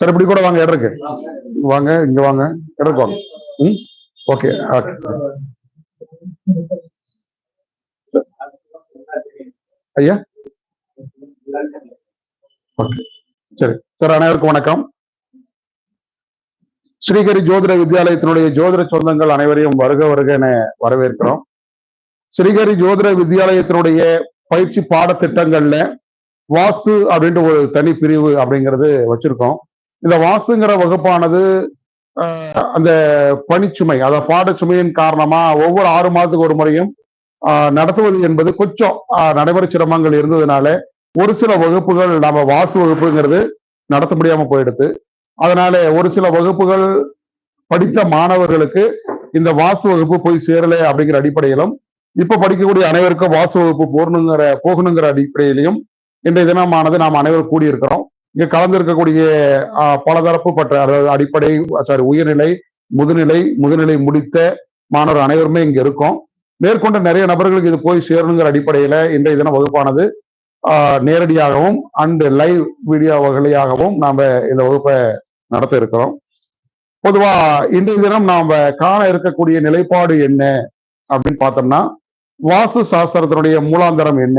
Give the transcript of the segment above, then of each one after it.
Sir இப்படி கூட வாங்க இடம் இருக்கு. வாங்க இங்க வாங்க இடம் வாங்க. ம்? ஓகே ஓகே ஐயா? ஓகே சரி. சார் அனைவருக்கும் வணக்கம். ஸ்ரீகரி ஜோதிட வித்யாலயத்தினுடைய ஜோதிட சொந்தங்கள் அனைவரையும் வருக வருக என வரவேற்கிறோம். ஸ்ரீகரி ஜோதிட வித்யாலயத்தினுடைய பயிற்சி பாடத்திட்டங்கள்ல வாஸ்து அப்படின்ற ஒரு தனி பிரிவு அப்படிங்கிறது வச்சிருக்கோம். இந்த வாசுங்கிற வகுப்பானது அந்த பணிச்சுமை அத பாடச்சுமையின் காரணமா ஒவ்வொரு ஆறு மாதத்துக்கு ஒரு முறையும் நடத்துவது என்பது கொஞ்சம் நடைமுறை சிரமங்கள் இருந்ததுனால ஒரு சில வகுப்புகள் நம்ம வாசு வகுப்புங்கிறது நடத்த முடியாம போயிடுது. அதனால ஒரு சில வகுப்புகள் படித்த மாணவர்களுக்கு இந்த வாசு வகுப்பு போய் சேரல அப்படிங்கிற அடிப்படையிலும் இப்ப படிக்கக்கூடிய அனைவருக்கும் வாசு வகுப்பு போகணுங்கிற போகணுங்கிற அடிப்படையிலையும் இன்றைய தினமானது நாம் அனைவரும் கூடியிருக்கிறோம். இங்க கலந்திருக்கக்கூடிய ஆஹ், பலதரப்பு பற்ற அதாவது அடிப்படை சாரி உயர்நிலை முதுநிலை முதுநிலை முடித்த மாணவர் அனைவருமே இங்க இருக்கோம். மேற்கொண்ட நிறைய நபர்களுக்கு இது போய் சேரணுங்கிற அடிப்படையில இன்றைய தின வகுப்பானது நேரடியாகவும் அண்டு லைவ் வீடியோ வகையாகவும் நாம இந்த வகுப்பை நடத்த இருக்கிறோம். பொதுவா இன்றைய தினம் நாம காண இருக்கக்கூடிய நிலைப்பாடு என்ன அப்படின்னு பார்த்தோம்னா வாஸ்து சாஸ்திரத்தினுடைய மூலாந்தரம் என்ன?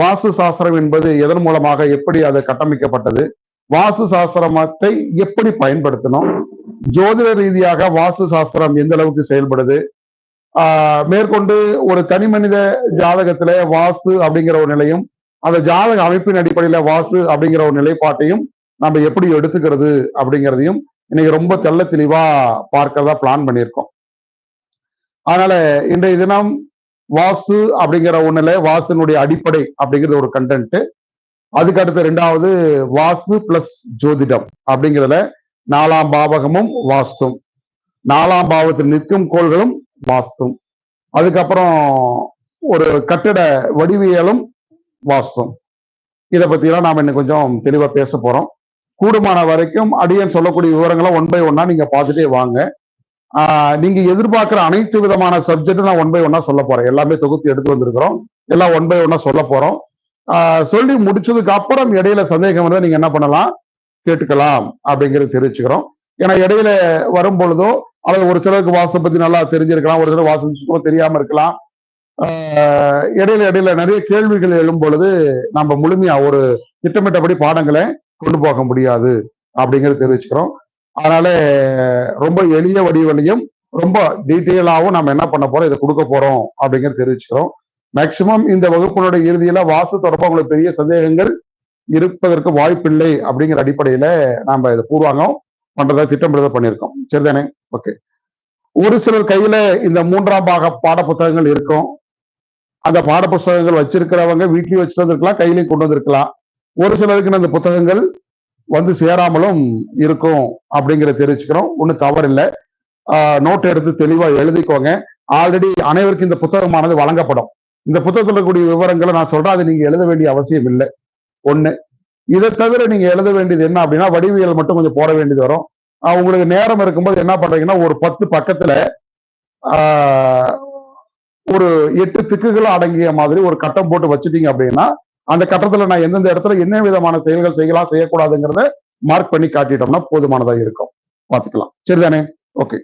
வாஸ்து சாஸ்திரம் என்பது எதன் மூலமாக எப்படி அது கட்டமைக்கப்பட்டது? வாஸ்து சாஸ்திரத்தை எப்படி பயன்படுத்தணும்? ஜோதிட ரீதியாக வாஸ்து சாஸ்திரம் எந்த அளவுக்கு செயல்படுது? ஆஹ் மேற்கொண்டு ஒரு தனி மனித ஜாதகத்துல வாசு அப்படிங்கிற ஒரு நிலையும் அந்த ஜாதக அமைப்பின் அடிப்படையில வாசு அப்படிங்கிற ஒரு நிலைப்பாட்டையும் நம்ம எப்படி எடுத்துக்கிறது அப்படிங்கிறதையும் இன்னைக்கு ரொம்ப தெள்ள தெளிவா பார்க்கறதா பிளான் பண்ணியிருக்கோம். அதனால இன்றைய தினம் வாசு அப்படிங்கிற ஒண்ணுல வாசனுடைய அடிப்படை அப்படிங்கிறது ஒரு கண்டென்ட் அதுக்கு அடுத்து ரெண்டாவது வாசு பிளஸ் ஜோதிடம் அப்படிங்கிறத நாலாம் பாவகமும் வாஸ்தும் நாலாம் பாவத்தில் நிற்கும் கோள்களும் வாஸ்தும் அதுக்கப்புறம் ஒரு கட்டிட வடிவியலும் வாஸ்தும் இதை பத்திலாம் நாம இன்னும் கொஞ்சம் தெளிவா பேச போறோம். கூடுமான வரைக்கும் அடியன் சொல்லக்கூடிய விவரங்களை ஒன் பை ஒன்னா நீங்க பார்த்துட்டே வாங்க. நீங்க எதிர்பார்க்கிற அனைத்து விதமான சப்ஜெக்டும் நான் ஒன் பை ஒன்னா சொல்ல போறேன். எல்லாமே தொகுத்து எடுத்து வந்திருக்கிறோம். எல்லாம் ஒன் பை ஒன்னா சொல்ல போறோம். ஆஹ் சொல்லி முடிச்சதுக்கு அப்புறம் இடையில சந்தேகம் இருந்தா நீங்க என்ன பண்ணலாம்? கேட்டுக்கலாம் அப்படிங்கிறது தெரிவிச்சுக்கிறோம். ஏன்னா இடையில வரும் பொழுதோ அல்லது ஒரு சிலருக்கு வாசம் பத்தி நல்லா தெரிஞ்சிருக்கலாம் ஒரு சிலர் வாசம் சுத்தமா தெரியாம இருக்கலாம். இடையில இடையில நிறைய கேள்விகள் எழும் பொழுது நம்ம முழுமையா ஒரு திட்டமிட்டபடி பாடங்களை கொண்டு போக முடியாது அப்படிங்கறது தெரிவிச்சுக்கிறோம். அதனால ரொம்ப எளிய வடிவலையும் ரொம்ப டீட்டெயிலாகவும் நம்ம என்ன பண்ண போறோம்? இதை கொடுக்க போறோம் அப்படிங்கறது தெரிவிச்சுக்கிறோம். மேக்சிமம் இந்த வகுப்பினுடைய இறுதியில வாசு தொடர்பாக உங்களுக்கு பெரிய சந்தேகங்கள் இருப்பதற்கு வாய்ப்பில்லை அப்படிங்கிற அடிப்படையில நாம இதை பூர்வாங்கம் பண்றதா திட்டமிடுத பண்ணியிருக்கோம். சரிதானே? ஓகே ஒரு சிலர் கையில இந்த மூன்றாம் பாக பாட புத்தகங்கள் இருக்கும். அந்த பாட புத்தகங்கள் வச்சிருக்கிறவங்க வீட்லயும் வச்சுட்டு வந்திருக்கலாம் கையிலையும் கொண்டு வந்திருக்கலாம். ஒரு சிலருக்கு அந்த புத்தகங்கள் வந்து சேராமலும் இருக்கும் அப்படிங்கிறத தெரிவிச்சுக்கிறோம். ஒன்றும் தவறில்லை. நோட் எடுத்து தெளிவாக எழுதிக்கோங்க. ஆல்ரெடி அனைவருக்கும் இந்த புத்தகமானது வழங்கப்படும். இந்த புத்தகத்தில் இருக்கக்கூடிய விவரங்களை நான் சொல்றேன். அது நீங்க எழுத வேண்டிய அவசியம் இல்லை. ஒன்று இதை தவிர நீங்க எழுத வேண்டியது என்ன அப்படின்னா வடிவியல் மட்டும் கொஞ்சம் போட வேண்டியது வரும். உங்களுக்கு நேரம் இருக்கும்போது என்ன பண்றீங்கன்னா ஒரு பத்து பக்கத்துல ஒரு எட்டு திக்குகள் அடங்கிய மாதிரி ஒரு கட்டம் போட்டு வச்சுட்டீங்க அப்படின்னா அந்த கட்டத்துல நான் எந்தெந்த இடத்துல என்ன விதமான செயல்கள் செய்யலாம் செய்யக்கூடாதுங்கிறத மார்க் பண்ணி காட்டிட்டோம்னா போதுமானதா இருக்கும். பாத்துக்கலாம் சரிதானே? ஓகே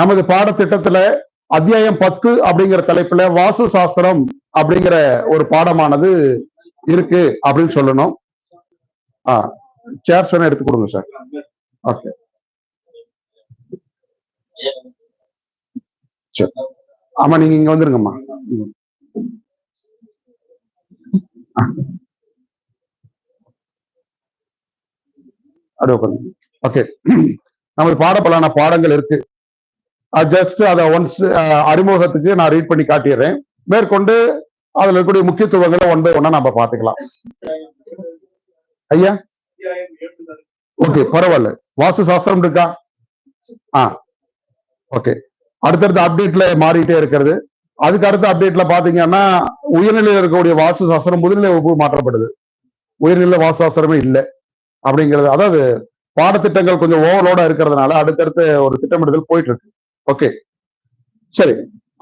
நமது பாடத்திட்டத்துல அத்தியாயம் பத்து அப்படிங்கிற தலைப்புல வாஸ்து சாஸ்திரம் அப்படிங்கிற ஒரு பாடமானது இருக்கு அப்படின்னு சொல்லணும். ஆ சேர்ஸ் வேணா எடுத்து கொடுங்க சார் ஓகே சரி ஆமா நீங்க இங்க வந்துருங்கம்மா. அப்படியே ஓகே நமது பாடப்பலான பாடங்கள் இருக்கு. ஜஸ்ட் அதை ஒன்ஸ் அறிமுகத்துக்கு நான் ரீட் பண்ணி காட்டிடுறேன். மேற்கொண்டு அதுல இருக்கக்கூடிய முக்கியத்துவங்களை ஒன் பை ஒன்னா நம்ம பாத்துக்கலாம் ஐயா? ஓகே பரவாயில்ல. வாஸ்து சாஸ்திரம் இருக்கா? ஆ ஓகே அடுத்தடுத்த அப்டேட்ல மாறிட்டே இருக்கிறது. அதுக்கு அடுத்த அப்டேட்ல பாத்தீங்கன்னா உயர்நிலையில் இருக்கக்கூடிய வாஸ்து சாஸ்திரம் முதுநிலை வகுப்பு மாற்றப்படுது. உயர்நிலை வாஸ்து சாஸ்திரமே இல்லை. அப்படிங்கிறது அதாவது பாடத்திட்டங்கள் கொஞ்சம் ஓவர்லோடா இருக்கிறதுனால அடுத்தடுத்து ஒரு திட்டமிடுதல் போயிட்டு இருக்கு. ஓகே சரி.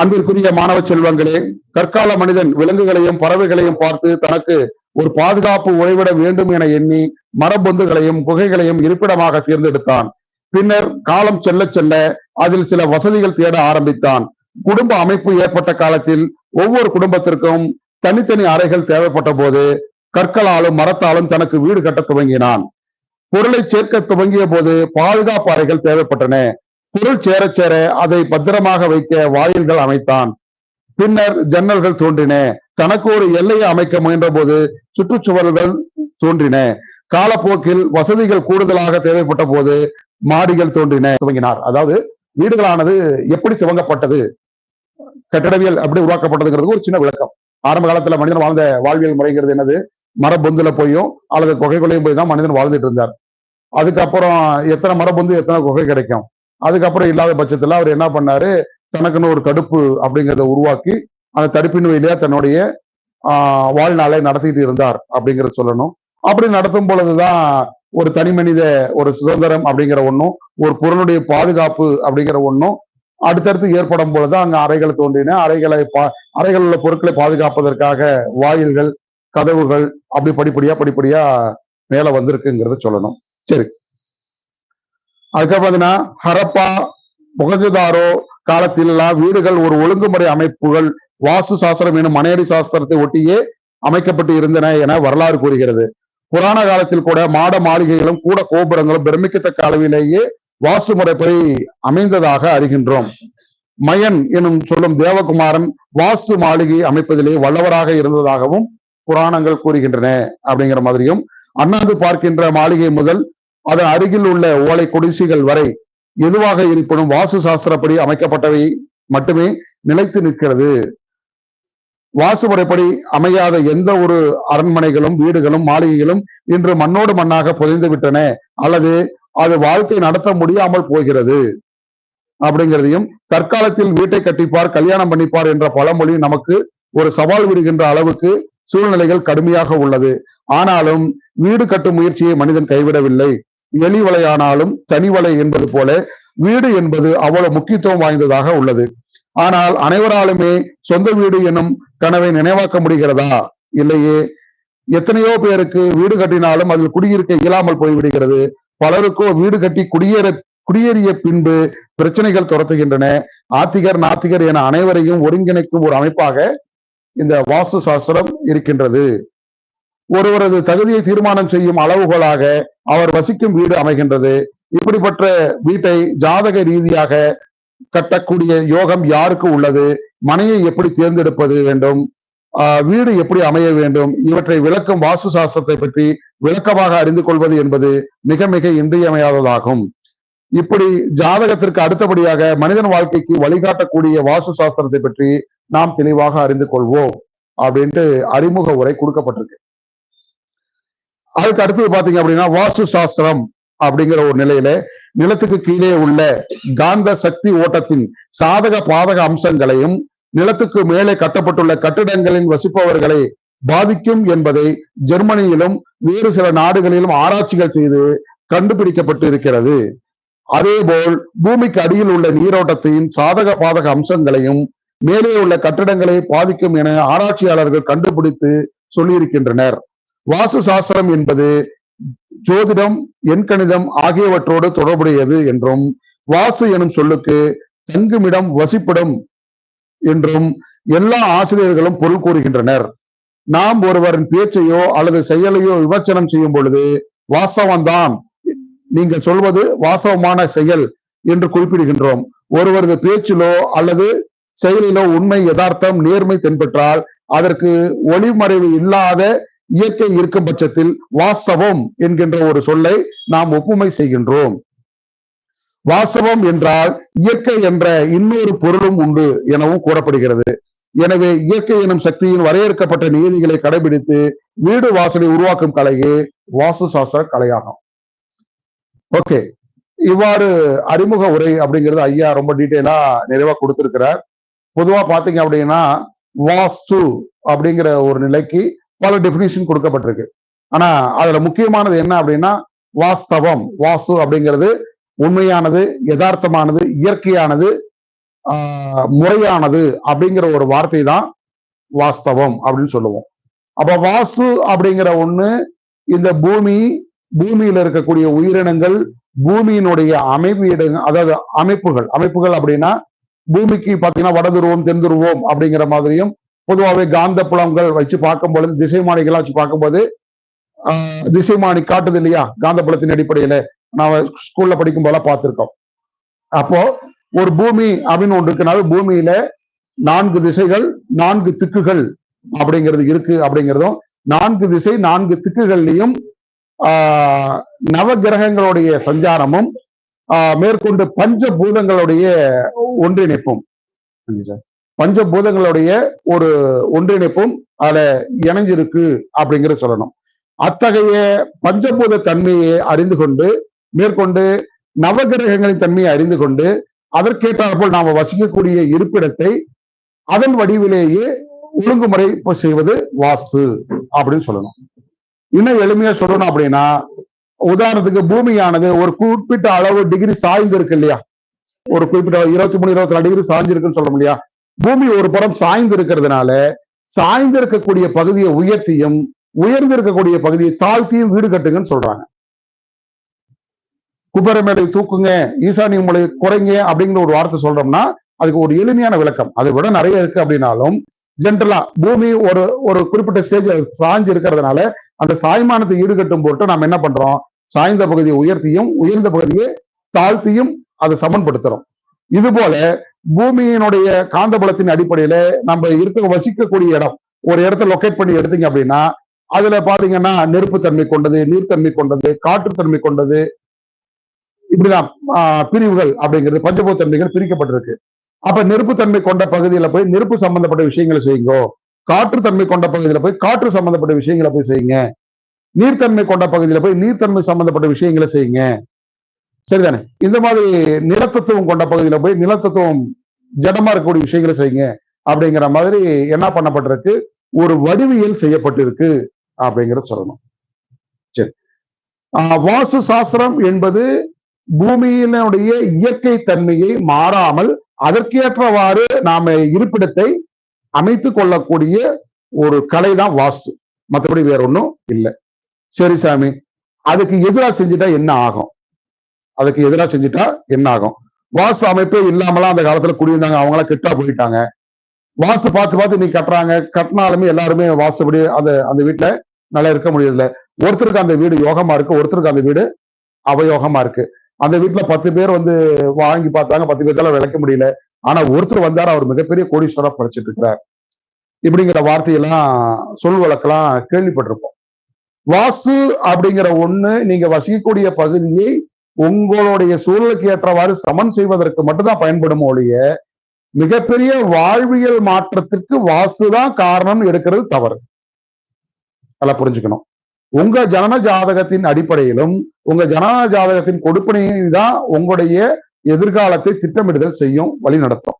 அன்பிற்குரிய மாணவ செல்வங்களே கற்கால மனிதன் விலங்குகளையும் பறவைகளையும் பார்த்து தனக்கு ஒரு பாதுகாப்பு ஓய்விட வேண்டும் என எண்ணி மரபொந்துகளையும் குகைகளையும் இருப்பிடமாக தேர்ந்தெடுத்தான். பின்னர் காலம் செல்ல செல்ல அதில் சில வசதிகள் தேட ஆரம்பித்தான். குடும்ப அமைப்பு ஏற்பட்ட காலத்தில் ஒவ்வொரு குடும்பத்திற்கும் தனித்தனி அறைகள் தேவைப்பட்ட போது கற்களாலும் மரத்தாலும் தனக்கு வீடு கட்ட துவங்கினான். பொருளை சேர்க்க துவங்கிய போது பாதுகாப்பு அறைகள் தேவைப்பட்டன. பொருள் சேர சேர அதை பத்திரமாக வைக்க வாயில்கள் அமைத்தான். பின்னர் ஜன்னல்கள் தோன்றின. தனக்கு ஒரு எல்லையை அமைக்க முயன்ற போது சுற்றுச்சுவர்கள் தோன்றின. காலப்போக்கில் வசதிகள் கூடுதலாக தேவைப்பட்ட போது மாடிகள் தோன்றின. துவங்கினார். அதாவது வீடுகளானது எப்படி துவங்கப்பட்டது? கட்டடவியல் அப்படி உருவாக்கப்பட்டதுங்கிறது ஒரு சின்ன விளக்கம். ஆரம்ப காலத்துல மனிதன் வாழ்ந்த வாழ்வியல் முறைங்கிறது என்னது? மரபொந்துல போயும் அல்லது குகைகளையும் போய் தான் மனிதன் வாழ்ந்துட்டு இருந்தார். அதுக்கப்புறம் எத்தனை மரபொந்து எத்தனை குகை கிடைக்கும்? அதுக்கப்புறம் இல்லாத பட்சத்துல அவர் என்ன பண்ணாரு? தனக்குன்னு ஒரு தடுப்பு அப்படிங்கிறத உருவாக்கி அந்த தடுப்பின் வழியா தன்னுடைய வாழ்நாளை நடத்திட்டு இருந்தார் அப்படிங்கிறத சொல்லணும். அப்படி நடத்தும் பொழுதுதான் ஒரு தனி மனித ஒரு சுதந்திரம் அப்படிங்கிற ஒன்றும் ஒரு பொருளுடைய பாதுகாப்பு அப்படிங்கிற ஒன்றும் அடுத்தடுத்து ஏற்படும் பொழுதுதான் அங்க அறைகள் தோன்றின. அறைகளை பா அறைகள் உள்ள பொருட்களை பாதுகாப்பதற்காக வாயில்கள் கதவுகள் அப்படி படிப்படியா படிப்படியா மேல வந்திருக்குங்கிறத சொல்லணும். சரி. அதுக்கப்புறம் பாத்தீங்கன்னா ஹரப்பா முகஜதாரோ காலத்தில் எல்லாம் வீடுகள் ஒரு ஒழுங்குமுறை அமைப்புகள் வாஸ்து சாஸ்திரம் எனும் மனையடி சாஸ்திரத்தை ஒட்டியே அமைக்கப்பட்டு இருந்தன என வரலாறு கூறுகிறது. புராண காலத்தில் கூட மாட மாளிகைகளும் கூட கோபுரங்களும் பிரமிக்கத்தக்க அளவிலேயே வாசு முறைப்படி அமைந்ததாக அறிகின்றோம். மயன் எனும் சொல்லும் தேவகுமாரன் வாஸ்து மாளிகை அமைப்பதிலே வல்லவராக இருந்ததாகவும் புராணங்கள் கூறுகின்றன அப்படிங்கிற மாதிரியும் அண்ணாந்து பார்க்கின்ற மாளிகை முதல் அதன் அருகில் உள்ள ஓலை குடிசைகள் வரை எதுவாக இருப்பினும் வாசு சாஸ்திரப்படி அமைக்கப்பட்டவை மட்டுமே நிலைத்து நிற்கிறது. வாசு முறைப்படி அமையாத எந்த ஒரு அரண்மனைகளும் வீடுகளும் மாளிகைகளும் இன்று மண்ணோடு மண்ணாக புதைந்து விட்டன. அல்லது அது வாழ்க்கை நடத்த முடியாமல் போகிறது. அப்படிங்கிறதையும் தற்காலத்தில் வீட்டை கட்டிப்பார் கல்யாணம் பண்ணிப்பார் என்ற பழமொழி நமக்கு ஒரு சவால் விடுகின்ற அளவுக்கு சூழ்நிலைகள் கடுமையாக உள்ளது. ஆனாலும் வீடு கட்டும் முயற்சியை மனிதன் கைவிடவில்லை. எலி வலையானாலும் தனி வலை என்பது போல வீடு என்பது அவ்வளவு முக்கியத்துவம் வாய்ந்ததாக உள்ளது. ஆனால் அனைவராலுமே சொந்த வீடு எனும் கனவை நினைவாக்க முடிகிறதா? இல்லையே. எத்தனையோ பேருக்கு வீடு கட்டினாலும் அதில் குடியிருக்க இயலாமல் போய்விடுகிறது. பலருக்கோ வீடு கட்டி குடியேற குடியேறிய பின்பு பிரச்சனைகள் துரத்துகின்றன. ஆத்திகர் நாத்திகர் என அனைவரையும் ஒருங்கிணைக்கும் ஒரு அமைப்பாக இந்த வாஸ்து சாஸ்திரம் இருக்கின்றது. ஒருவரது தகுதியை தீர்மானம் செய்யும் அளவுகோலாக அவர் வசிக்கும் வீடு அமைகின்றது. இப்படிப்பட்ட வீட்டை ஜாதக ரீதியாக கட்டக்கூடிய யோகம் யாருக்கு உள்ளது? மனையை எப்படி தேர்ந்தெடுப்பது வேண்டும்? ஆஹ் வீடு எப்படி அமைய வேண்டும்? இவற்றை விளக்கும் வாஸ்து சாஸ்திரத்தை பற்றி விளக்கமாக அறிந்து கொள்வது என்பது மிக மிக இன்றியமையாததாகும். இப்படி ஜாதகத்திற்கு அடுத்தபடியாக மனிதன் வாழ்க்கைக்கு வழிகாட்டக்கூடிய வாஸ்து சாஸ்திரத்தை பற்றி நாம் தெளிவாக அறிந்து கொள்வோம். அப்படின்ட்டு அறிமுக உரை கொடுக்கப்பட்டிருக்கு. அதுக்கு அடுத்தது பாத்தீங்க அப்படின்னா வாஸ்து சாஸ்திரம் அப்படிங்கிற ஒரு நிலையில நிலத்துக்கு கீழே உள்ள காந்த சக்தி ஓட்டத்தின் சாதக பாதக அம்சங்களையும் நிலத்துக்கு மேலே கட்டப்பட்டுள்ள கட்டிடங்களின் வசிப்பவர்களை பாதிக்கும் என்பதை ஜெர்மனியிலும் வேறு சில நாடுகளிலும் ஆராய்ச்சிகள் செய்து கண்டுபிடிக்கப்பட்டு இருக்கிறது. அதேபோல் பூமிக்கு அடியில் உள்ள நீரோட்டத்தின் சாதக பாதக அம்சங்களையும் மேலே உள்ள கட்டிடங்களை பாதிக்கும் என ஆராய்ச்சியாளர்கள் கண்டுபிடித்து சொல்லியிருக்கின்றனர். வாஸ்து சாஸ்திரம் என்பது ஜோதிடம் எண்கணிதம் ஆகியவற்றோடு தொடர்புடையது என்றும் வாஸ்து எனும் சொல்லுக்கு தங்குமிடம் வசிப்பிடம் என்றும் எல்லா ஆசிரியர்களும் பொருள் கூறுகின்றனர். நாம் ஒருவரின் பேச்சையோ அல்லது செயலையோ விமர்சனம் செய்யும் பொழுது வாஸ்தவம்தான் நீங்கள் சொல்வது வாஸ்தவமான செயல் என்று குறிப்பிடுகின்றோம். ஒருவரது பேச்சிலோ அல்லது செயலிலோ உண்மை யதார்த்தம் நேர்மை தென்பற்றால் அதற்கு ஒளிமறைவு இல்லாத இயற்கை இருக்கும் பட்சத்தில் வாஸ்தவம் என்கின்ற ஒரு சொல்லை நாம் ஒப்புமை செய்கின்றோம். வாஸ்தவம் என்றால் இயற்கை என்ற இன்னொரு பொருளும் உண்டு எனவும் கூறப்படுகிறது. எனவே இயற்கை எனும் சக்தியின் வரையறுக்கப்பட்ட நீதிகளை கடைபிடித்து வீடு வாசலை உருவாக்கும் கலையே வாஸ்து சாஸ்திர கலையாகும். ஓகே இவ்வாறு அறிமுக உரை அப்படிங்கிறது ஐயா ரொம்ப டீட்டெயிலா நிறைவா கொடுத்திருக்கிறார். பொதுவா பாத்தீங்க அப்படின்னா வாஸ்து அப்படிங்கிற ஒரு நிலைக்கு பல டெபினிஷன் கொடுக்கப்பட்டிருக்கு. ஆனா அதுல முக்கியமானது என்ன அப்படின்னா வாஸ்தவம் வாஸ்து அப்படிங்கிறது உண்மையானது யதார்த்தமானது இயற்கையானது ஆஹ், முறையானது அப்படிங்கிற ஒரு வார்த்தை தான் வாஸ்தவம் அப்படின்னு சொல்லுவோம். அப்ப வாஸ்து அப்படிங்கிற ஒண்ணு இந்த பூமி பூமியில இருக்கக்கூடிய உயிரினங்கள் பூமியினுடைய அமைப்பு அதாவது அமைப்புகள் அமைப்புகள் அப்படின்னா பூமிக்கு பாத்தீங்கன்னா வடதுருவம் தென்துருவம் அப்படிங்கிற மாதிரியும் பொதுவாகவே காந்த புலங்கள் வச்சு பார்க்கும் பொழுது திசைமானிகள்லாம் வச்சு பார்க்கும்போது ஆஹ், திசைமானி காட்டுது இல்லையா? காந்த புலத்தின் அடிப்படையில நாம ஸ்கூல்ல படிக்கும் போல பார்த்திருக்கோம். அப்போ ஒரு பூமி அப்படின்னு ஒன்று இருக்குனாவே பூமியில நான்கு திசைகள் நான்கு திக்குகள் அப்படிங்கிறது இருக்கு அப்படிங்கிறதும் நான்கு திசை நான்கு திக்குகள்லையும் ஆஹ் நவகிரகங்களுடைய சஞ்சாரமும் ஆஹ் மேற்கொண்டு பஞ்சபூதங்களுடைய ஒன்றிணைப்பும். நன்றி சார். பஞ்சபூதங்களுடைய ஒரு ஒன்றிணைப்பும் அதுல இணைஞ்சிருக்கு அப்படிங்கறத சொல்லணும். அத்தகைய பஞ்சபூத தன்மையை அறிந்து கொண்டு மேற்கொண்டு நவகிரகங்களின் தன்மையை அறிந்து கொண்டு அதற்கேற்றாற்போல் நாம வசிக்கக்கூடிய இருப்பிடத்தை அதன் வடிவிலேயே ஒழுங்குமுறை செய்வது வாஸ்து அப்படின்னு சொல்லணும். இன்னும் எளிமையா சொல்லணும் அப்படின்னா உதாரணத்துக்கு பூமியானது ஒரு குறிப்பிட்ட அளவு டிகிரி சாய்ந்து இருக்கு இல்லையா? ஒரு குறிப்பிட்ட இருபத்தி மூணு இருபத்தி நாலு டிகிரி சாய்ஞ்சிருக்குன்னு சொல்றோம் இல்லையா? பூமி ஒரு புறம் சாய்ந்து இருக்கிறதுனால சாய்ந்து இருக்கக்கூடிய பகுதியை உயர்த்தியும் உயர்ந்து இருக்கக்கூடிய பகுதியை தாழ்த்தியும் வீடு கட்டுங்கன்னு சொல்றாங்க. குபரமேடை தூக்குங்க ஈசானிய உங்களை குறைங்க அப்படிங்கிற ஒரு வார்த்தை சொல்றோம்னா அதுக்கு ஒரு எளிமையான விளக்கம். அதை விட நிறைய இருக்கு அப்படின்னாலும் ஜென்ரலா பூமி ஒரு ஒரு குறிப்பிட்ட ஸ்டேஜ் சாய்ஞ்சு இருக்கிறதுனால அந்த சாய்மானத்தை ஈடுகட்டும் போட்டு நாம் என்ன பண்றோம்? சாய்ந்த பகுதியை உயர்த்தியும் உயர்ந்த பகுதியை தாழ்த்தியும் அதை சமன்படுத்துறோம். இது போல பூமியினுடைய காந்தபலத்தின் அடிப்படையில நம்ம இருக்க வசிக்கக்கூடிய இடம் ஒரு இடத்த லொக்கேட் பண்ணி எடுத்தீங்க அப்படின்னா அதுல பாத்தீங்கன்னா நெருப்புத்தன்மை கொண்டது நீர்த்தன்மை கொண்டது காற்றுத்தன்மை கொண்டது இப்படிதான் ஆஹ், பிரிவுகள் அப்படிங்கிறது பஞ்சபூத்தன்மைகள் பிரிக்கப்பட்டிருக்கு. அப்ப நெருப்புத்தன்மை கொண்ட பகுதியில போய் நெருப்பு சம்பந்தப்பட்ட விஷயங்களை செய்யுங்கோ காற்றுத்தன்மை கொண்ட பகுதியில போய் காற்று சம்பந்தப்பட்ட விஷயங்களை போய் செய்யுங்க நீர்த்தன்மை கொண்ட பகுதியில போய் நீர்த்தன்மை சம்பந்தப்பட்ட விஷயங்களை செய்யுங்க. சரிதானே? இந்த மாதிரி நிலத்தத்துவம் கொண்ட பகுதியில போய் நிலத்தத்துவம் ஜடமா இருக்கக்கூடிய விஷயங்களை செய்யுங்க அப்படிங்கிற மாதிரி என்ன பண்ணப்பட்டிருக்கு? ஒரு வடிவியல் செய்யப்பட்டிருக்கு அப்படிங்கிறத சொல்லணும். சரி. ஆஹ் வாஸ்து சாஸ்திரம் என்பது பூமியினுடைய இயற்கை தன்மையை மாறாமல் அதற்கேற்றவாறு நாம இருப்பிடத்தை அமைத்து கொள்ளக்கூடிய ஒரு கலை தான் வாஸ்து. மற்றபடி வேற ஒன்றும் இல்லை. சரி சாமி. அதுக்கு எதிரா செஞ்சுட்டா என்ன ஆகும்? அதுக்கு எதிரா செஞ்சுட்டா என்ன ஆகும் வாசு அமைப்பே இல்லாமலாம் அந்த காலத்துல குடியிருந்தாங்க. அவங்களாம் கெட்டா போயிட்டாங்க. வாசு பார்த்து பார்த்து நீ கட்டுறாங்க. கட்டினாலுமே எல்லாருமே வாசுபடி அந்த அந்த வீட்டுல நல்லா இருக்க முடியல ஒருத்தருக்கு அந்த வீடு யோகமா இருக்கு ஒருத்தருக்கு அந்த வீடு அவயோகமா இருக்கு. அந்த வீட்டுல பத்து பேர் வந்து வாங்கி பார்த்தாங்க. பத்து பேர்த்தால விளக்க முடியல. ஆனா ஒருத்தர் வந்தார். அவர் மிகப்பெரிய கோடீஸ்வரா படிச்சிட்டு இருக்கிறார் இப்படிங்கிற வார்த்தையெல்லாம் சொல் வழக்கெல்லாம் கேள்விப்பட்டிருப்போம். வாசு அப்படிங்கிற ஒண்ணு நீங்க வசிக்கக்கூடிய பகுதியை உங்களுடைய சூழலுக்கு ஏற்றவாறு சமன் செய்வதற்கு மட்டும்தான் பயன்படும் ஒழிய மிகப்பெரிய வாழ்வியல் மாற்றத்திற்கு வாசுதான் தான் காரணம் எடுக்கிறது தவறு. நல்லா புரிஞ்சுக்கணும். உங்க ஜனன ஜாதகத்தின் அடிப்படையிலும் உங்க ஜனன ஜாதகத்தின் கொடுப்பனையும் தான் உங்களுடைய எதிர்காலத்தை திட்டமிடுதல் செய்யும் வழி நடத்தும்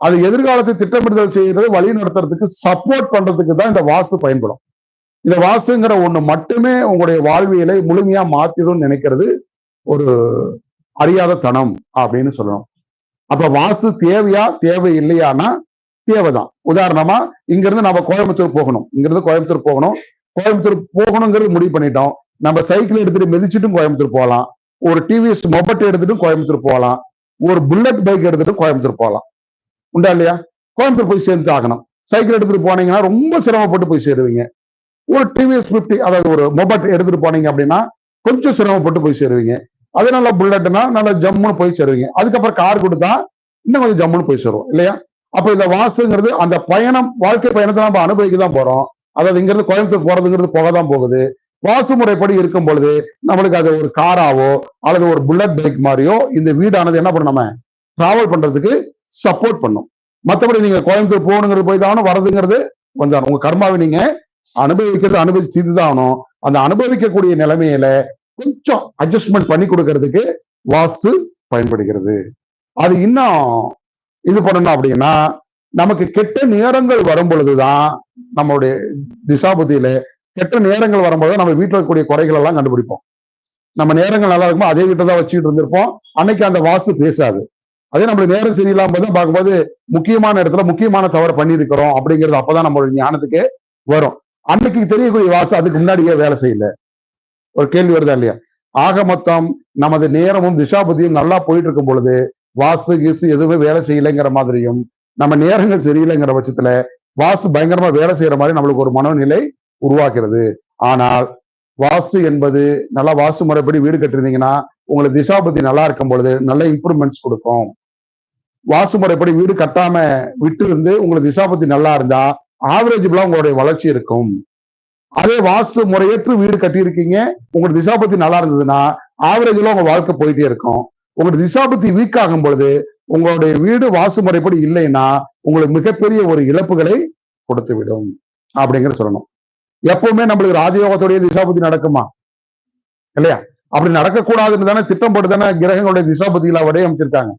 அது எதிர்காலத்தை திட்டமிடுதல் செய்யறது வழி நடத்துறதுக்கு சப்போர்ட் பண்றதுக்கு தான் இந்த வாசு பயன்படும். இந்த வாசுங்கிற ஒண்ணு மட்டுமே உங்களுடைய வாழ்வியலை முழுமையா மாத்திடும் நினைக்கிறது ஒரு அறியாத தனம் அப்படின்னு சொல்லணும். அப்ப வாஸ்து தேவையா தேவை இல்லையானா தேவைதான். உதாரணமா இங்க இருந்து நம்ம கோயம்புத்தூர் போகணும். இங்க இருந்து கோயம்புத்தூர் போகணும். கோயம்புத்தூர் போகணுங்கிறது முடிவு பண்ணிட்டோம். நம்ம சைக்கிள் எடுத்துட்டு மிதிச்சிட்டும் கோயம்புத்தூர் போகலாம். ஒரு டிவிஎஸ் மொபட் எடுத்துட்டும் கோயம்புத்தூர் போகலாம். ஒரு புல்லட் பைக் எடுத்துட்டு கோயம்புத்தூர் போகலாம். உண்டா இல்லையா? கோயம்புத்தூர் போய் சேர்ந்து ஆகணும். சைக்கிள் எடுத்துட்டு போனீங்கன்னா ரொம்ப சிரமப்பட்டு போய் சேருவீங்க. ஒரு டிவிஎஸ் பிப்டி அதாவது ஒரு மொபட் எடுத்துட்டு போனீங்க அப்படின்னா கொஞ்சம் சிரமப்பட்டு போய் சேருவீங்க. அதே நல்லா புல்லட்னா நல்லா ஜம்முன்னு போய் சேருவீங்க. அதுக்கப்புறம் கார் கொடுத்தா இன்னும் கொஞ்சம் ஜம்முன்னு போய் சேருவோம் இல்லையா? அப்ப இந்த வாசுங்கிறது அந்த பயணம் வாழ்க்கை பயணத்தை நம்ம அனுபவிக்க தான் போறோம். அதாவது இங்கிருந்து கோயம்புத்தூர் போறதுங்கிறது போக தான் போகுது. வாசு முறைப்படி இருக்கும் பொழுது நம்மளுக்கு அது ஒரு காராவோ அல்லது ஒரு புல்லட் பைக் மாதிரியோ இந்த வீடானது என்ன பண்ணும் நம்ம? டிராவல் பண்றதுக்கு சப்போர்ட் பண்ணும். மற்றபடி நீங்க கோயம்புத்தூர் போகணுங்கிறது போய் தான் வரதுங்கிறது கொஞ்சம் உங்க கர்மாவை நீங்க அனுபவிக்கிறது அனுபவிச்சு தான் ஆகணும். அந்த அனுபவிக்கக்கூடிய நிலைமையில கொஞ்சம் அட்ஜஸ்ட்மெண்ட் பண்ணி கொடுக்கறதுக்கு வாஸ்து பயன்படுகிறது. அது இன்னும் இது பண்ணணும் அப்படின்னா நமக்கு கெட்ட நேரங்கள் வரும் பொழுதுதான் நம்மளுடைய திசாபுத்தியில கெட்ட நேரங்கள் வரும்போது நம்ம வீட்டில் இருக்கக்கூடிய குறைகள் எல்லாம் கண்டுபிடிப்போம். நம்ம நேரங்கள் நல்லா இருக்குமோ அதே வீட்டை தான் வச்சுக்கிட்டு இருந்திருப்போம். அன்னைக்கு அந்த வாஸ்து பேசாது. அதே நம்மளுக்கு நேரம் சரியில்லாம போது பார்க்கும்போது முக்கியமான இடத்துல முக்கியமான தவறு பண்ணியிருக்கிறோம் அப்படிங்கிறது அப்பதான் நம்மளுடைய ஞானத்துக்கு வரும். அன்னைக்கு தெரியக்கூடிய வாஸ்து அதுக்கு முன்னாடியே வேலை செய்யல. ஒரு கேள்வி வருதா இல்லையா? ஆக மொத்தம் நமது நேரமும் திசாபதியும் நல்லா போயிட்டு இருக்கும் பொழுது வாசு கீசு எதுவுமே வேலை செய்யலைங்கிற மாதிரியும் நம்ம நேரங்கள் சரியில்லைங்கிற பட்சத்துல வாசு பயங்கரமா வேலை செய்யற மாதிரி நம்மளுக்கு ஒரு மனநிலை உருவாக்குறது ஆனால் வாஸ்து என்பது நல்லா வாஸ்து முறைப்படி வீடு கட்டிருந்தீங்கன்னா உங்களுக்கு திசாபதி நல்லா இருக்கும் பொழுது நல்ல இம்ப்ரூவ்மெண்ட்ஸ் கொடுக்கும். வாஸ்து முறைப்படி வீடு கட்டாம விட்டு இருந்து உங்களுக்கு திசாபதி நல்லா இருந்தா ஆவரேஜபிளா உங்களுடைய வளர்ச்சி இருக்கும். அதே வாஸ்து முறையற்று வீடு கட்டியிருக்கீங்க. உங்களோட திசாபத்தி நல்லா இருந்ததுன்னா ஆவரேஜில் உங்க வாழ்க்கை போயிட்டே இருக்கும். உங்களோட திசாபத்தி வீக் ஆகும் பொழுது உங்களுடைய வீடு வாஸ்து முறைப்படி இல்லைன்னா உங்களுக்கு மிகப்பெரிய ஒரு இழப்புகளை கொடுத்து விடும் அப்படிங்கிற சொல்லணும். எப்பவுமே நம்மளுக்கு ராஜயோகத்துடைய திசாபுத்தி நடக்குமா? இல்லையா? அப்படி நடக்கக்கூடாதுன்னு தானே திட்டம் போட்டு தானே கிரகங்களுடைய திசாபுத்திகளை வடிவமைச்சிருக்காங்க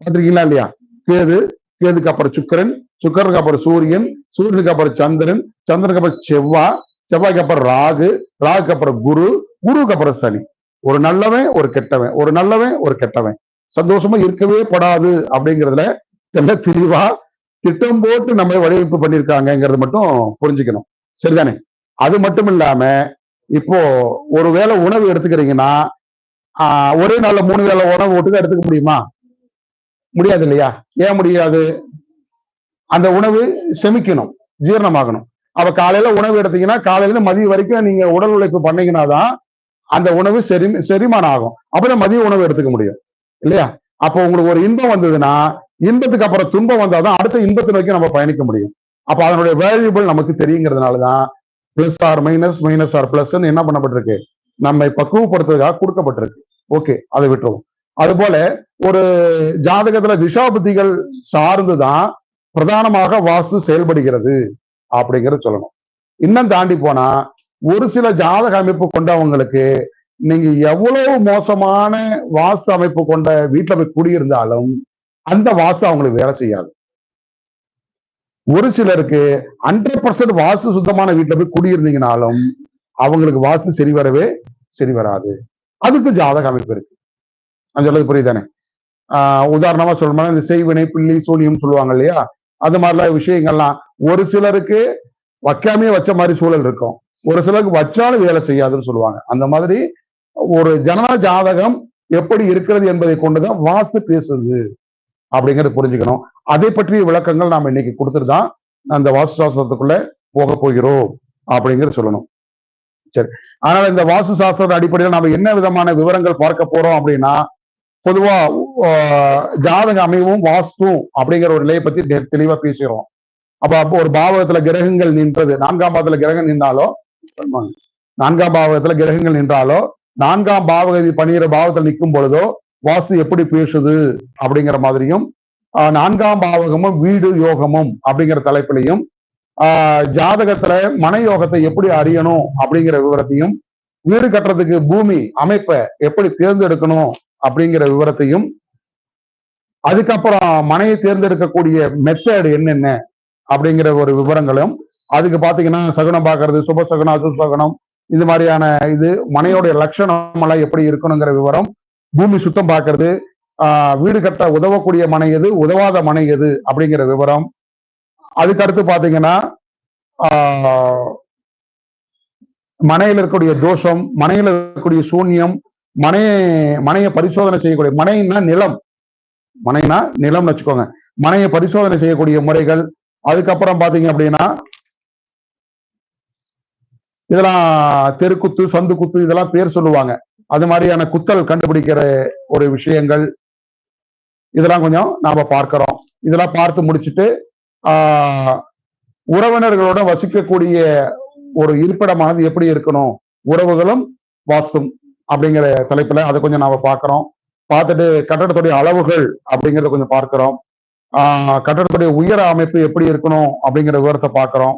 பார்த்துருக்கீங்களா இல்லையா? கேது கேதுக்கு அப்புறம் சுக்கிரன் சுக்கரனுக்கு அப்புறம் சூரியன் சூரியனுக்கு அப்புறம் சந்திரன் சந்திரனுக்கு அப்புறம் செவ்வாய் செவ்வாய்க்கு அப்புறம் ராகு ராகுக்கு அப்புறம் குரு குருவுக்கு அப்புறம் சனி. ஒரு நல்லவன் ஒரு கெட்டவன். ஒரு நல்லவன் ஒரு கெட்டவன். சந்தோஷமா இருக்கவே படாது அப்படிங்கிறதுல தெல்ல தெளிவா திட்டம் போட்டு நம்ம வடிவமைப்பு பண்ணியிருக்காங்கிறது மட்டும் புரிஞ்சுக்கணும். சரிதானே? அது மட்டும் இல்லாம இப்போ ஒரு வேளை உணவு எடுத்துக்கிறீங்கன்னா ஆஹ் ஒரே நாள்ல மூணு வேளை உணவு ஓட்டுக்க எடுத்துக்க முடியுமா? முடியாது இல்லையா? ஏன் முடியாது? அந்த உணவு செமிக்கணும் ஜீரணமாகணும். அப்ப காலையில உணவு எடுத்தீங்கன்னா காலையில மதிய மதியம் வரைக்கும் நீங்க உடல் உழைப்பு பண்ணீங்கன்னா தான் அந்த உணவு செரி செரிமானம் ஆகும் அப்பதான் மதிய உணவு எடுத்துக்க முடியும். இல்லையா? அப்போ உங்களுக்கு ஒரு இன்பம் வந்ததுன்னா இன்பத்துக்கு அப்புறம் துன்பம் வந்தாதான் அடுத்த இன்பத்தை நோக்கி நம்ம பயணிக்க முடியும். அப்ப அதனுடைய வேல்யூபிள் நமக்கு தெரியுங்கிறதுனாலதான் plus or minus minus or plus என்ன பண்ணப்பட்டிருக்கு? நம்மை பக்குவப்படுத்துறதுக்காக கொடுக்கப்பட்டிருக்கு. ஓகே அதை விட்டுருவோம். அது போல ஒரு ஜாதகத்துல திசாபுத்திகள் சார்ந்துதான் பிரதானமாக வாஸ்து செயல்படுகிறது. அப்படிங்கறத சொல்லணும். இன்னும் தாண்டி போனா ஒரு சில ஜாதக அமைப்பு கொண்டவங்களுக்கு நீங்க எவ்வளவு மோசமான வாசு அமைப்பு கொண்ட வீட்டுல போய் குடியிருந்தாலும் அந்த வாசு அவங்களுக்கு வேலை செய்யாது. ஒரு சிலருக்கு ஹண்ட்ரட் பர்சன்ட் வாசு சுத்தமான வீட்டுல போய் குடியிருந்தீங்கனாலும் அவங்களுக்கு வாசு சரி வரவே சரி வராது. அதுக்கு ஜாதக அமைப்பு இருக்கு. அது சொல்றது புரியுதானே? ஆஹ் உதாரணமா சொல்லணும்னா இந்த செய்வினை பில்லி சூனியம் சொல்லுவாங்க இல்லையா? அது மாதிரிலாம் விஷயங்கள்லாம் ஒரு சிலருக்கு வைக்காமே வச்ச மாதிரி சூழல் இருக்கும். ஒரு சிலருக்கு வச்சாலும் வேலை செய்யாதுன்னு சொல்லுவாங்க. அந்த மாதிரி ஒரு ஜனன ஜாதகம் எப்படி இருக்கிறது என்பதை கொண்டுதான் வாஸ்து பேசுது அப்படிங்கறத புரிஞ்சுக்கணும். அதை பற்றிய விளக்கங்கள் நாம இன்னைக்கு கொடுத்துட்டு தான் அந்த வாஸ்து சாஸ்திரத்துக்குள்ள போக போகிறோம் அப்படிங்கறத சொல்லணும். சரி. அதனால இந்த வாஸ்து சாஸ்திர அடிப்படையில் நாம என்ன விதமான விவரங்கள் பார்க்க போறோம் அப்படின்னா பொதுவா ஜாதக அமைவும் வாஸ்து அப்படிங்கிற ஒரு நிலையை பத்தி தெளிவா பேசுகிறோம். அப்ப அப்போ ஒரு பாவகத்துல கிரகங்கள் நின்றது நான்காம் பாவத்துல கிரகம் நின்றாலோ? நான்காம் பாவகத்துல கிரகங்கள் நின்றாலோ? நான்காம் பாவகதி பணிகிற பாவத்தில் நிற்கும் பொழுதோ வாசு எப்படி பேசுது? அப்படிங்கிற மாதிரியும் ஆஹ், நான்காம் பாவகமும் வீடு யோகமும் அப்படிங்கிற தலைப்பிலையும் ஆஹ், ஜாதகத்துல மன யோகத்தை எப்படி அறியணும் அப்படிங்கிற விவரத்தையும் வீடு கட்டுறதுக்கு பூமி அமைப்பை எப்படி தேர்ந்தெடுக்கணும் அப்படிங்கிற விவரத்தையும் அதுக்கப்புறம் மனையை தேர்ந்தெடுக்கக்கூடிய மெத்தட் என்னென்ன? அப்படிங்கிற ஒரு விவரங்களும் அதுக்கு பாத்தீங்கன்னா சகுனம் பாக்குறது சுப சகுனம் அசுப சகுனம் இது மாதிரியான இது மனையோடைய லட்சணம் எல்லாம் எப்படி இருக்கணுங்கிற விவரம் பூமி சுத்தம் பார்க்கறது ஆஹ் வீடு கட்ட உதவக்கூடிய மனை எது உதவாத மனை எது அப்படிங்கிற விவரம். அதுக்கு அடுத்து பாத்தீங்கன்னா ஆஹ் மனையில இருக்கக்கூடிய தோஷம் மனையில இருக்கக்கூடிய சூன்யம் மனையை மனையை பரிசோதனை செய்யக்கூடிய மனைன்னா நிலம். மனைனா நிலம்னு வச்சுக்கோங்க. மனையை பரிசோதனை செய்யக்கூடிய முறைகள் அதுக்கப்புறம் பாத்தீங்க அப்படின்னா இதெல்லாம் தெருக்குத்து சந்து குத்து இதெல்லாம் பேர் சொல்லுவாங்க. அது மாதிரியான குத்தல் கண்டுபிடிக்கிற ஒரு விஷயங்கள் இதெல்லாம் கொஞ்சம் நாம பார்க்கிறோம். இதெல்லாம் பார்த்து முடிச்சுட்டு ஆஹ் உறவினர்களோட வசிக்கக்கூடிய ஒரு இருப்பிடமானது எப்படி இருக்கணும்? உறவுகளும் வாஸ்தும் அப்படிங்கிற தலைப்புல அதை கொஞ்சம் நாம பார்க்கிறோம். பார்த்துட்டு கட்டடத்துடைய அளவுகள் அப்படிங்கிறத கொஞ்சம் பார்க்கிறோம். கட்டடத்துடைய உயர அமைப்பு எப்படி இருக்கணும் அப்படிங்கிற விவரத்தை பார்க்குறோம்.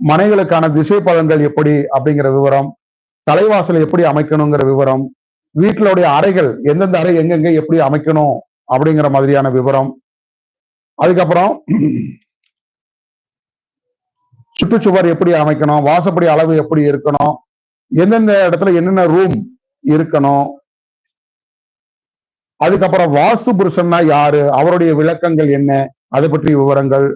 மனைகளுக்கான திசை பலன்கள் எப்படி அப்படிங்கிற விவரம். தலைவாசல் எப்படி அமைக்கணுங்கிற விவரம். வீட்டிலுடைய அறைகள் எந்தெந்த அறை எங்கெங்க எப்படி அமைக்கணும் அப்படிங்கிற மாதிரியான விவரம். அதுக்கப்புறம் சுற்றுச்சுவர் எப்படி அமைக்கணும் வாசப்படி அளவு எப்படி இருக்கணும் எந்தெந்த இடத்துல என்னென்ன ரூம் இருக்கணும் அதுக்கப்புறம் வாஸ்து புருஷன்னா யாரு? அவருடைய விளக்கங்கள் என்ன? அதை பற்றிய விவரங்கள்.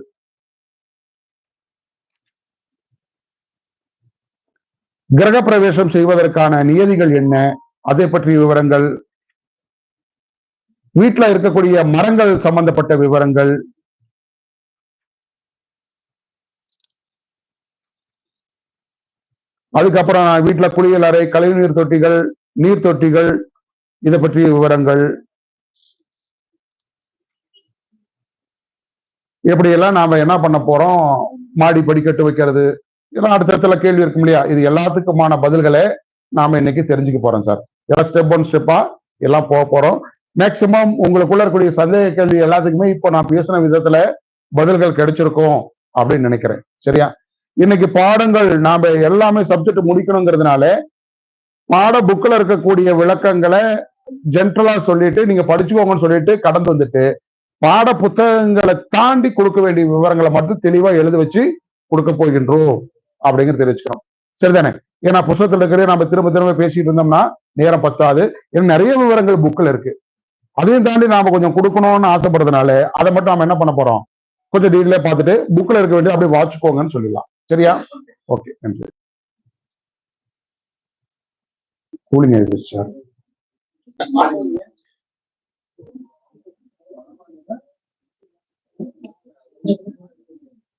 கிரக பிரவேசம் செய்வதற்கான நியதிகள் என்ன? அதை பற்றிய விவரங்கள். வீட்டுல இருக்கக்கூடிய மரங்கள் சம்பந்தப்பட்ட விவரங்கள். அதுக்கப்புறம் வீட்டுல குளியல் அறை கழிவுநீர் தொட்டிகள் நீர் தொட்டிகள் இதை பற்றிய விவரங்கள். எப்படியெல்லாம் நாம என்ன பண்ண போறோம்? மாடி படிக்கட்டு வைக்கிறது. இதெல்லாம் அடுத்தடுத்துல கேள்வி இருக்கும் இல்லையா? இது எல்லாத்துக்குமான பதில்களை நாம இன்னைக்கு தெரிஞ்சுக்க போறோம் சார். எல்லாம் ஸ்டெப் ஒன் ஸ்டெப்பா எல்லாம் போக போறோம். மேக்சிமம் உங்களுக்குள்ள இருக்கக்கூடிய சந்தேக கேள்வி எல்லாத்துக்குமே இப்போ நான் பேசின விதத்துல பதில்கள் கிடைச்சிருக்கும் அப்படின்னு நினைக்கிறேன். சரியா? இன்னைக்கு பாடங்கள் நாம எல்லாமே சப்ஜெக்ட் முடிக்கணுங்கிறதுனால பாட புக்கில் இருக்கக்கூடிய விளக்கங்களை ஜென்ரலா சொல்லிட்டு நீங்க படிச்சுக்கோங்கன்னு சொல்லிட்டு கடந்து வந்துட்டு பாட புத்தகங்களை தாண்டி கொடுக்க வேண்டிய விவரங்களை மட்டும் தெளிவா எழுத வச்சு கொடுக்க போகின்றோம் அப்படிங்கிறது தெரிவிச்சுக்கிறோம் சரிதானே? ஏன்னா புத்தகத்துல இருக்கிற நம்ம திரும்ப திரும்ப பேசிட்டு இருந்தோம்னா நேரம் பத்தாது. ஏன்னா நிறைய விவரங்கள் புக்ல இருக்கு. அதையும் தாண்டி நாம கொஞ்சம் கொடுக்கணும்னு ஆசைப்படுறதுனால அதை மட்டும் நாம என்ன பண்ண போறோம்? கொஞ்சம் டீட்டெயிலே பார்த்துட்டு புக்ல இருக்க வேண்டியது அப்படியே வாட்சிக்கோங்கன்னு சொல்லிடலாம். சரியா? ஓகே நன்றி. கூலிங் ஆயிடுச்சு சார். Mm-hmm.